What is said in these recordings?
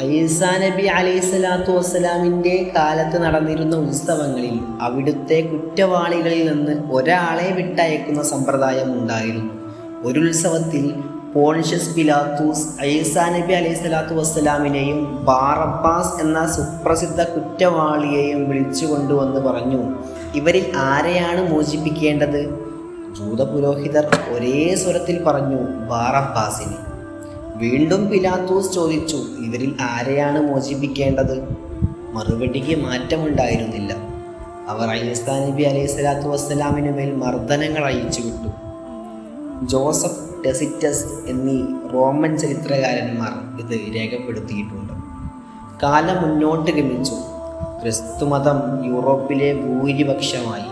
ഐസാ നബി അലൈഹി സ്വലാത്തു വസ്സലാമിന്റെ കാലത്ത് നടന്നിരുന്ന ഉത്സവങ്ങളിൽ അവിടുത്തെ കുറ്റവാളികളിൽ നിന്ന് ഒരാളെ വിട്ടയക്കുന്ന സമ്പ്രദായം ഉണ്ടായിരുന്നു. ഒരു ഉത്സവത്തിൽ പോൺഷ്യസ് പിലാത്തൂസ് ഐസാ നബി അലൈഹി സ്വലാത്തു വസ്സലാമിനെയും ബാറബ്ബാസ് എന്ന സുപ്രസിദ്ധ കുറ്റവാളിയെയും വിളിച്ചു കൊണ്ടുവന്ന് പറഞ്ഞു ഇവരിൽ ആരെയാണ് മോചിപ്പിക്കേണ്ടത്? ജൂത പുരോഹിതർ ഒരേ സ്വരത്തിൽ പറഞ്ഞു ബാറബ്ബാസിനെ. വീണ്ടും പിലാത്തോസ് ചോദിച്ചു ഇവരിൽ ആരെയാണ് മോചിപ്പിക്കേണ്ടത്? മറുപടിക്ക് മാറ്റമുണ്ടായിരുന്നില്ല. അവർ അയ്യസ്താ നബി അലൈഹി സ്വലാത്തു വസ്സലാമിന് മേൽ മർദ്ദനങ്ങൾ അയച്ചു വിട്ടു. ജോസഫ് ടെസിറ്റസ് എന്നീ റോമൻ ചരിത്രകാരന്മാർ ഇത് രേഖപ്പെടുത്തിയിട്ടുണ്ട്. കാലം മുന്നോട്ട് ഗമിച്ചു. ക്രിസ്തുമതം യൂറോപ്പിലെ ഭൂരിപക്ഷമായി.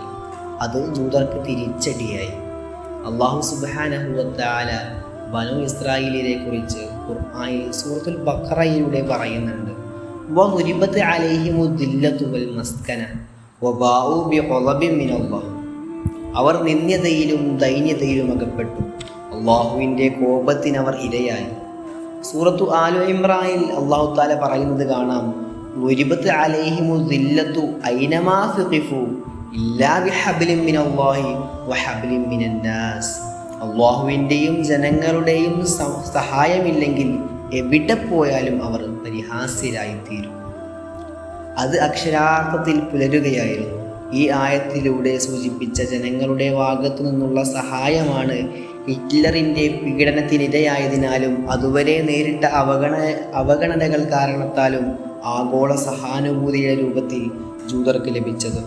അത് ജൂതർക്ക് തിരിച്ചടിയായി. അള്ളാഹു സുബാനഹുവത്താല ബനു ഇസ്രായേലിനെ കുറിച്ച് ഖുർആനിൽ സൂറത്തുൽ ബഖറയിലൂടെ പറയുന്നുണ്ട്. വഹുരിബത്ത് അലൈഹിമു ദില്ലത്തു വൽ മസ്കന വബാഉ ബിഗളബിൻ മിനല്ലാഹ് അവർ നിന്ദ്യതയിലും ദൈന്യതയിലും അകപ്പെട്ടു. അള്ളാഹുവിന്റെ കോപത്തിന് അവർ ഇരയായി. സൂറത്തു ആലു ഇമ്രാനിൽ അള്ളാഹു താല പറയുന്നത് കാണാം നുരിബത്ത് അലൈഹിമു ദില്ലത്തു ഐനമാ ഫിഖിഫു ഇല്ലാ ബിഹബ്ലിൻ മിനല്ലാഹി വഹബ്ലിൻ മിനന്നാസ്. അള്ളാഹുവിന്റെയും ജനങ്ങളുടെയും സഹായമില്ലെങ്കിൽ എവിടെ പോയാലും അവർ പരിഹാസ്യരായിത്തീരും. അത് അക്ഷരാർത്ഥത്തിൽ പുലരുകയായിരുന്നു. ഈ ആയത്തിലൂടെ സൂചിപ്പിച്ച ജനങ്ങളുടെ ഭാഗത്തു നിന്നുള്ള സഹായമാണ് ഹിറ്റ്ലറിന്റെ പീഡനത്തിനിരയായതിനാലും അതുവരെ നേരിട്ട അവഗണ അവഗണനകൾ കാരണത്താലും ആഗോള സഹാനുഭൂതിയുടെ രൂപത്തിൽ ജൂതർക്ക് ലഭിച്ചത്.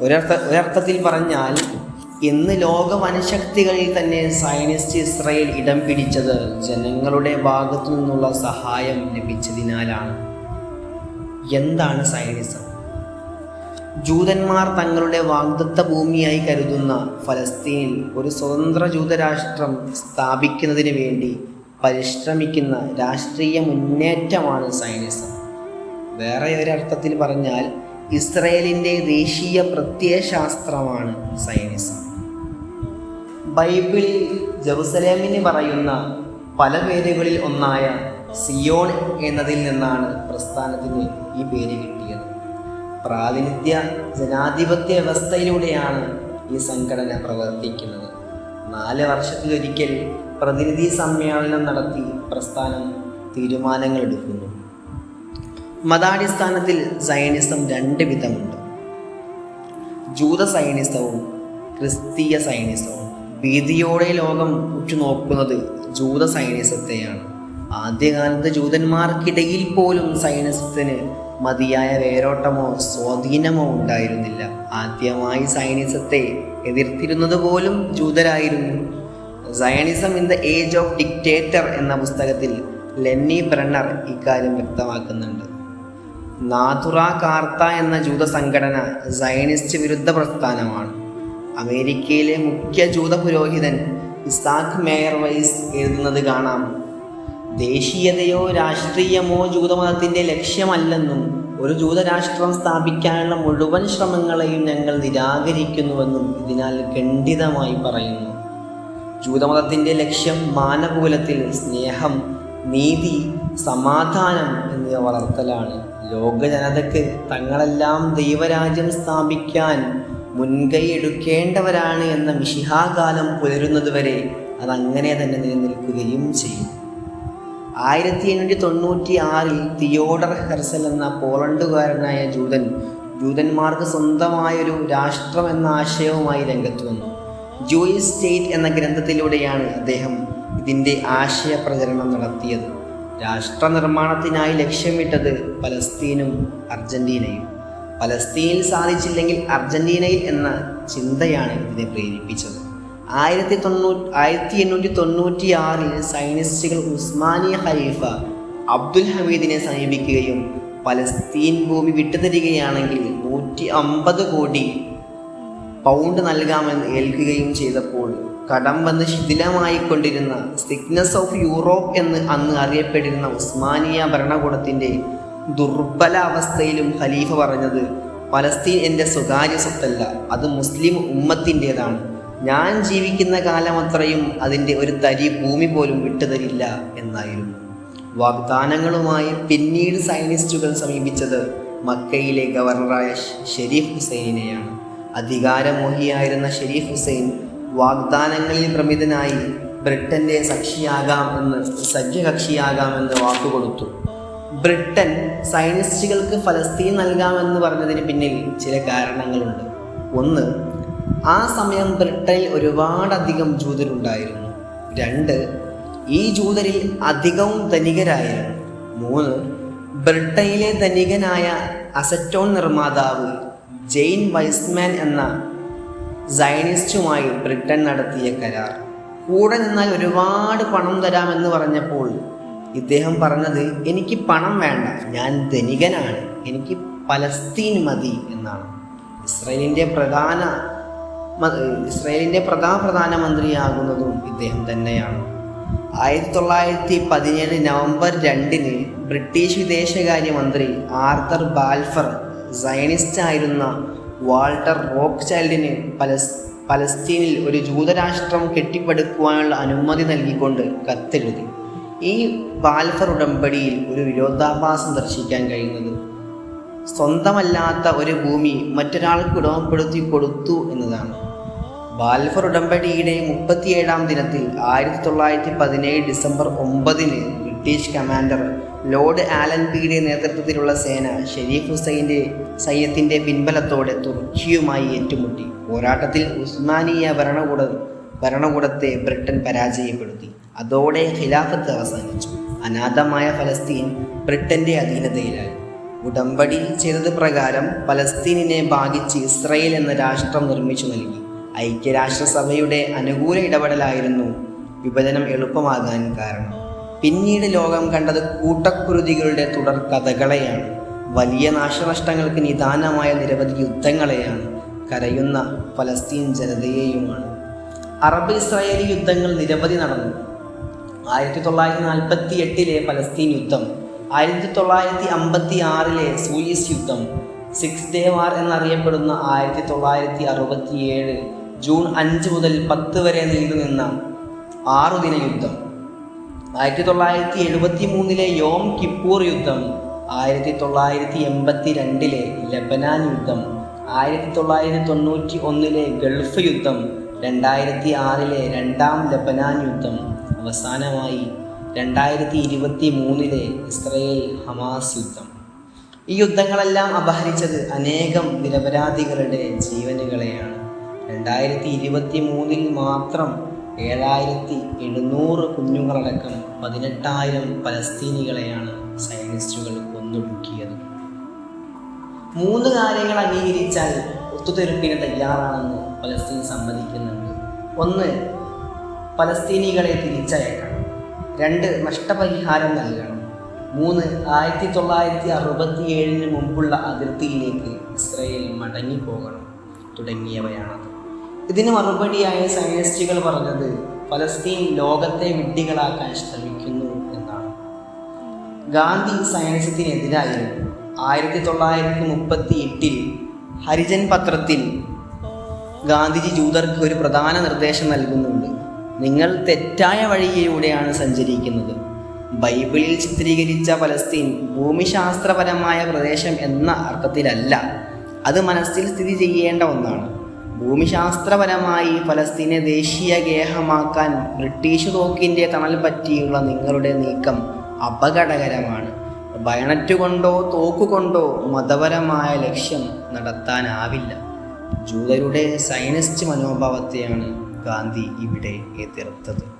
ഒരർത്ഥ ഒരർത്ഥത്തിൽ പറഞ്ഞാൽ ഇന്ന് ലോക വനശക്തികളിൽ തന്നെ സയനിസ്റ്റ് ഇസ്രയേൽ ഇടം പിടിച്ചത് ജനങ്ങളുടെ ഭാഗത്തു നിന്നുള്ള സഹായം ലഭിച്ചതിനാലാണ്. എന്താണ് സയനിസം? ജൂതന്മാർ തങ്ങളുടെ വാഗ്ദത്ത ഭൂമിയായി കരുതുന്ന ഫലസ്തീനിൽ ഒരു സ്വതന്ത്ര ജൂതരാഷ്ട്രം സ്ഥാപിക്കുന്നതിന് വേണ്ടി പരിശ്രമിക്കുന്ന രാഷ്ട്രീയ മുന്നേറ്റമാണ് സയനിസം. വേറെ ഒരർത്ഥത്തിൽ പറഞ്ഞാൽ ഇസ്രയേലിന്റെ ദേശീയ പ്രത്യയശാസ്ത്രമാണ് സയനിസം. ബൈബിളിൽ ജെറുസലേമിന് പറയുന്ന പല പേരുകളിൽ ഒന്നായ സിയോൺ എന്നതിൽ നിന്നാണ് പ്രസ്ഥാനത്തിന് ഈ പേര് കിട്ടിയത്. പ്രാതിനിധ്യ ജനാധിപത്യ വ്യവസ്ഥയിലൂടെയാണ് ഈ സംഘടന പ്രവർത്തിക്കുന്നത്. നാല് വർഷത്തിലൊരിക്കൽ പ്രതിനിധി സമ്മേളനം നടത്തി പ്രസ്ഥാനം തീരുമാനങ്ങൾ എടുക്കുന്നു. മതാടിസ്ഥാനത്തിൽ സൈനിസം രണ്ട് വിധമുണ്ട്. ജൂത സൈനിസവും ക്രിസ്തീയ സൈനിസവും ഭീതിയോടെ ലോകം ഉറ്റുനോക്കുന്നത് ജൂത സൈനിസത്തെയാണ് ആദ്യകാലത്ത് ജൂതന്മാർക്കിടയിൽ പോലും സൈനിസത്തിന് മതിയായ വേരോട്ടമോ സ്വാധീനമോ ഉണ്ടായിരുന്നില്ല. ആദ്യമായി സൈനിസത്തെ എതിർത്തിരുന്നത് പോലും ജൂതരായിരുന്നു. Zionism in the age of dictator എന്ന പുസ്തകത്തിൽ ലെന്നി ബ്രണ്ണർ ഇക്കാര്യം വ്യക്തമാക്കുന്നുണ്ട്. നാഥുറ കാർത്ത എന്ന ജൂത സംഘടന സയണിസ്റ്റ് വിരുദ്ധ പ്രസ്ഥാനമാണ്. അമേരിക്കയിലെ മുഖ്യ ജൂത പുരോഹിതൻ ഇസാഖ് മേയർ വൈസ് എഴുതുന്നത് കാണാം. ദേശീയതയോ രാഷ്ട്രീയമോ ജൂതമതത്തിന്റെ ലക്ഷ്യമല്ലെന്നും ഒരു ജൂതരാഷ്ട്രം സ്ഥാപിക്കാനുള്ള മുഴുവൻ ശ്രമങ്ങളെയും ഞങ്ങൾ നിരാകരിക്കുന്നുവെന്നും ഇതിനാൽ ഖണ്ഡിതമായി പറയുന്നു. ജൂതമതത്തിന്റെ ലക്ഷ്യം മാനകൂലത്തിൽ സ്നേഹം നീതി സമാധാനം എന്നിവ വളർത്തലാണ്. ലോക ജനതയ്ക്ക് തങ്ങളെല്ലാം ദൈവരാജ്യം സ്ഥാപിക്കാൻ മുൻകൈ എടുക്കേണ്ടവരാണ് എന്ന മിഷിഹാകാലം പുലരുന്നതുവരെ അതങ്ങനെ തന്നെ നിലനിൽക്കുകയും ചെയ്യും. ആയിരത്തി എണ്ണൂറ്റി തൊണ്ണൂറ്റി ആറിൽ തിയോഡർ ഹെർസൽ എന്ന പോളണ്ടുകാരനായ ജൂതൻ ജൂതന്മാർക്ക് സ്വന്തമായൊരു രാഷ്ട്രം എന്ന ആശയവുമായി രംഗത്ത് വന്നു. ജൂയിസ് സ്റ്റേറ്റ് എന്ന ഗ്രന്ഥത്തിലൂടെയാണ് അദ്ദേഹം ഇതിന്റെ ആശയ പ്രചരണം നടത്തിയത്. രാഷ്ട്രനിർമ്മാണത്തിനായി ലക്ഷ്യമിട്ടത് പലസ്തീനും അർജന്റീനയും. പലസ്തീനിൽ സാധിച്ചില്ലെങ്കിൽ അർജന്റീനയിൽ എന്ന ചിന്തയാണ് ഇതിനെ പ്രേരിപ്പിച്ചത്. ആയിരത്തി തൊണ്ണൂറ്റി ആയിരത്തി എണ്ണൂറ്റി തൊണ്ണൂറ്റി ആറിൽ സൈനിസ്റ്റുകൾ ഉസ്മാനിയ ഖലീഫ അബ്ദുൽ ഹമീദിനെ സമീപിക്കുകയും പലസ്തീൻ ഭൂമി വിട്ടുതരികയാണെങ്കിൽ നൂറ്റി അമ്പത് കോടി പൗണ്ട് നൽകാമെന്ന് ഏൽക്കുകയും ചെയ്തപ്പോൾ കടം വന്ന് ശിഥിലമായിക്കൊണ്ടിരുന്ന സിഗ്നസ് ഓഫ് യൂറോപ്പ് എന്ന് അന്ന് അറിയപ്പെട്ടിരുന്ന ഉസ്മാനിയ ഭരണകൂടത്തിന്റെ ദുർബല അവസ്ഥയിലും ഖലീഫ പറഞ്ഞത് പലസ്തീൻ എന്റെ സ്വകാര്യ സ്വത്തല്ല അത് മുസ്ലിം ഉമ്മത്തിന്റെതാണ്. ഞാൻ ജീവിക്കുന്ന കാലം അത്രയും അതിന്റെ ഒരു തരി ഭൂമി പോലും വിട്ടുതരില്ല എന്നായിരുന്നു. വാഗ്ദാനങ്ങളുമായി പിന്നീട് സയനിസ്റ്റുകൾ സമീപിച്ചത് മക്കയിലെ ഗവർണറായ ഷെരീഫ് ഹുസൈനെയാണ് അധികാരമോഹിയായിരുന്ന ഷെരീഫ് ഹുസൈൻ വാഗ്ദാനങ്ങളിൽ പ്രമിതനായി ബ്രിട്ടന്റെ സഖിയാകാം എന്ന് സഖ്യകക്ഷിയാകാമെന്ന് വാക്കുകൊടുത്തു. ബ്രിട്ടൻ സയനിസ്റ്റുകൾക്ക് ഫലസ്തീൻ നൽകാമെന്ന് പറഞ്ഞതിന് പിന്നിൽ ചില കാരണങ്ങളുണ്ട്. ഒന്ന് ആ സമയം ബ്രിട്ടനിൽ ഒരുപാടധികം ജൂതരുണ്ടായിരുന്നു. രണ്ട് ഈ ജൂതരിൽ അധികവും ധനികരായിരുന്നു. മൂന്ന് ബ്രിട്ടനിലെ ധനികനായ അസറ്റോൺ നിർമ്മാതാവ് ജെയിൻ വൈസ്മാൻ എന്ന സയനിസ്റ്റുമായി ബ്രിട്ടൻ നടത്തിയ കരാർ. കൂടെ നിന്നാൽ ഒരുപാട് പണം തരാമെന്ന് പറഞ്ഞപ്പോൾ ഇദ്ദേഹം പറഞ്ഞത് എനിക്ക് പണം വേണ്ട. ഞാൻ ധനികനാണ്. എനിക്ക് പലസ്തീൻ മതി എന്നാണ്. ഇസ്രയേലിന്റെ പ്രധാന ഇസ്രയേലിന്റെ പ്രധാന പ്രധാനമന്ത്രിയാകുന്നതും ഇദ്ദേഹം തന്നെയാണ്. ആയിരത്തി തൊള്ളായിരത്തി പതിനേഴ് നവംബർ രണ്ടിന് ബ്രിട്ടീഷ് വിദേശകാര്യമന്ത്രി ആർത്തർ ബാൽഫർ സയനിസ്റ്റ് ആയിരുന്ന വാൾട്ടർ റോക്ക് ചൈൽഡിന് പലസ് പലസ്തീനിൽ ഒരു ജൂതരാഷ്ട്രം കെട്ടിപ്പടുക്കുവാനുള്ള അനുമതി നൽകിക്കൊണ്ട് കത്തെഴുതി. ഈ ബാൽഫർ ഉടമ്പടിയിൽ ഒരു വിരോധാഭാസം ദർശിക്കാൻ കഴിയുന്നത്? സ്വന്തമല്ലാത്ത ഒരു ഭൂമി മറ്റൊരാൾക്ക് ഉടമപ്പെടുത്തി കൊടുത്തു എന്നതാണ്. ബാൽഫർ ഉടമ്പടിയുടെ മുപ്പത്തിയേഴാം ദിനത്തിൽ ആയിരത്തി തൊള്ളായിരത്തി പതിനേഴ് ഡിസംബർ ഒമ്പതിന് ബ്രിട്ടീഷ് കമാൻഡർ ലോർഡ് ആലൻ പിയുടെ നേതൃത്വത്തിലുള്ള സേന ഷെരീഫ് ഹുസൈന്റെ സൈന്യത്തിന്റെ പിൻബലത്തോടെ തുർക്കിയുമായി ഏറ്റുമുട്ടി. പോരാട്ടത്തിൽ ഉസ്മാനിയ ഭരണകൂട ഭരണകൂടത്തെ ബ്രിട്ടൻ പരാജയപ്പെടുത്തി. അതോടെ ഖിലാഫത്ത് അവസാനിച്ചു. അനാഥമായ ഫലസ്തീൻ ബ്രിട്ടന്റെ അധീനതയിലായി. ഉടമ്പടി ചെയ്തത് പ്രകാരം പലസ്തീനിനെ ഭാഗിച്ച് ഇസ്രയേൽ എന്ന രാഷ്ട്രം നിർമ്മിച്ചു നൽകി. ഐക്യരാഷ്ട്രസഭയുടെ അനുകൂല ഇടപെടലായിരുന്നു വിഭജനം എളുപ്പമാകാൻ കാരണം. പിന്നീട് ലോകം കണ്ടത് കൂട്ടക്കുരുതികളുടെ തുടർ കഥകളെയാണ് വലിയ നാശനഷ്ടങ്ങൾക്ക് നിദാനമായ നിരവധി യുദ്ധങ്ങളെയാണ് കരയുന്ന ഫലസ്തീൻ ജനതയെയുമാണ്. അറബ് ഇസ്രായേലി യുദ്ധങ്ങൾ നിരവധി നടന്നു. ആയിരത്തി തൊള്ളായിരത്തി നാൽപ്പത്തി എട്ടിലെ പലസ്തീൻ യുദ്ധം ആയിരത്തി തൊള്ളായിരത്തി അമ്പത്തി ആറിലെ സൂയിസ് യുദ്ധം സിക്സ് ഡേ വാർ എന്നറിയപ്പെടുന്ന ആയിരത്തി തൊള്ളായിരത്തി അറുപത്തി ഏഴ് ജൂൺ അഞ്ച് മുതൽ പത്ത് വരെ നീണ്ടുനിന്ന ആറുദിന യുദ്ധം. ആയിരത്തി തൊള്ളായിരത്തി എഴുപത്തി മൂന്നിലെ യോം കിപ്പൂർ യുദ്ധം ആയിരത്തി തൊള്ളായിരത്തി എൺപത്തി രണ്ടിലെ ലബനാൻ യുദ്ധം ആയിരത്തി തൊള്ളായിരത്തി തൊണ്ണൂറ്റി ഒന്നിലെ ഗൾഫ് യുദ്ധം രണ്ടായിരത്തി ആറിലെ രണ്ടാം ലബനാൻ യുദ്ധം അവസാനമായി രണ്ടായിരത്തി ഇരുപത്തി മൂന്നിലെ ഇസ്രയേൽ ഹമാസ് യുദ്ധം. ഈ യുദ്ധങ്ങളെല്ലാം അപഹരിച്ചത് അനേകം നിരപരാധികളുടെ ജീവനുകളെയാണ്. രണ്ടായിരത്തി ഇരുപത്തി മൂന്നിൽ മാത്രം ഏഴായിരത്തി എഴുന്നൂറ് കുഞ്ഞുങ്ങളടക്കം പതിനെട്ടായിരം പലസ്തീനികളെയാണ് സയനിസ്റ്റുകൾ കൊന്നൊടുക്കിയത് മൂന്ന് കാര്യങ്ങൾ അംഗീകരിച്ചാൽ ഒത്തുതീർപ്പിന് തയ്യാറാണെന്ന് പലസ്തീൻ സമ്മതിക്കുന്നുണ്ട്. ഒന്ന് പലസ്തീനികളെ തിരിച്ചയക്കണം. രണ്ട് നഷ്ടപരിഹാരം നൽകണം. മൂന്ന് ആയിരത്തി തൊള്ളായിരത്തി അറുപത്തി ഏഴിന് മുമ്പുള്ള അതിർത്തിയിലേക്ക് ഇസ്രയേൽ മടങ്ങിപ്പോകണം തുടങ്ങിയവയാണത്. ഇതിന് മറുപടിയായ സയനിസ്റ്റുകൾ പറഞ്ഞത് ഫലസ്തീൻ ലോകത്തെ വിഡ്ഢികളാക്കാൻ ശ്രമിക്കുന്നു എന്നാണ്. ഗാന്ധി സയൻസത്തിനെതിരായിരുന്നു ആയിരത്തി തൊള്ളായിരത്തി മുപ്പത്തി എട്ടിൽ ഹരിജൻ പത്രത്തിൽ ഗാന്ധിജി ജൂതർക്ക് ഒരു പ്രധാന നിർദ്ദേശം നൽകുന്നുണ്ട്. നിങ്ങൾ തെറ്റായ വഴിയിലൂടെയാണ് സഞ്ചരിക്കുന്നത്. ബൈബിളിൽ ചിത്രീകരിച്ച പലസ്തീൻ ഭൂമിശാസ്ത്രപരമായ പ്രദേശം എന്ന അർത്ഥത്തിലല്ല. അത് മനസ്സിൽ സ്ഥിതി ചെയ്യേണ്ട ഒന്നാണ്. ഭൂമിശാസ്ത്രപരമായി ഫലസ്തീനെ ദേശീയ ഗേഹമാക്കാൻ ബ്രിട്ടീഷ് തോക്കിന്റെ തണൽ പറ്റിയുള്ള നിങ്ങളുടെ നീക്കം അപകടകരമാണ്. ബയണറ്റ് കൊണ്ടോ തോക്കുകൊണ്ടോ മതപരമായ ലക്ഷ്യം നടത്താനാവില്ല. ജൂതരുടെ സൈനിസ്റ്റ് മനോഭാവത്തെയാണ് ഗാന്ധി ഇവിടെ എതിർത്തത്.